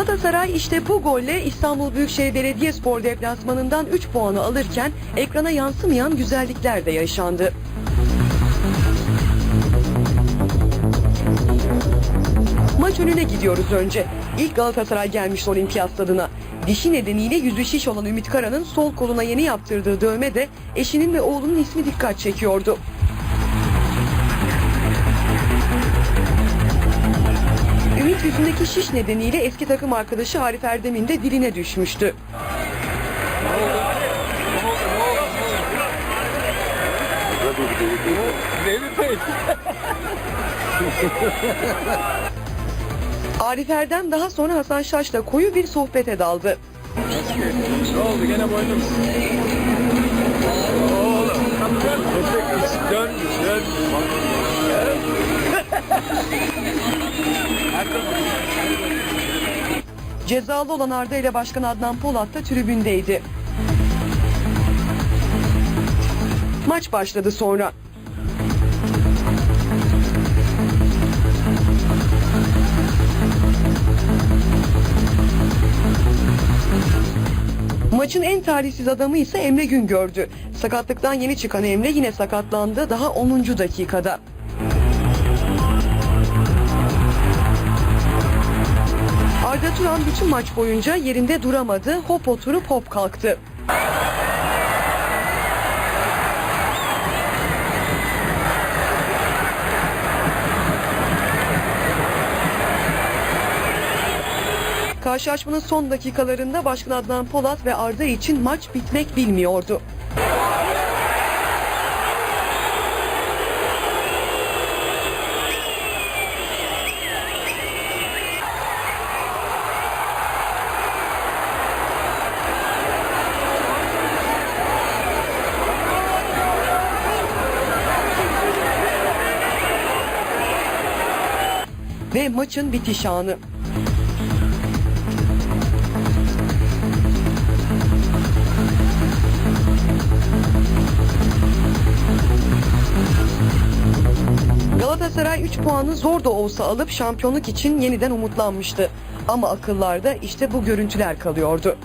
Galatasaray işte bu golle İstanbul Büyükşehir Belediyespor deplasmanından 3 puanı alırken ekrana yansımayan güzellikler de yaşandı. Maç önüne gidiyoruz önce. İlk Galatasaray gelmiş olimpiyat stadına. Dişi nedeniyle yüzü şiş olan Ümit Kara'nın sol koluna yeni yaptırdığı dövme de eşinin ve oğlunun ismi dikkat çekiyordu. Ümit yüzündeki şiş nedeniyle eski takım arkadaşı Arif Erdem'in de diline düşmüştü. Arif Erdem daha sonra Hasan Şaş'la koyu bir sohbete daldı. Ne oldu gene boynum? Cezalı olan Arda ile Başkan Adnan Polat da tribündeydi. Maç başladı sonra. Maçın en talihsiz adamı ise Emre Güngör'dü. Sakatlıktan yeni çıkan Emre yine sakatlandı daha 10. dakikada. Turan bütün maç boyunca yerinde duramadı, hop oturup hop kalktı. Karşılaşmanın son dakikalarında Başkan Adnan Polat ve Arda için maç bitmek bilmiyordu. Ve maçın bitiş anı. Galatasaray 3 puanı zor da olsa alıp şampiyonluk için yeniden umutlanmıştı. Ama akıllarda işte bu görüntüler kalıyordu.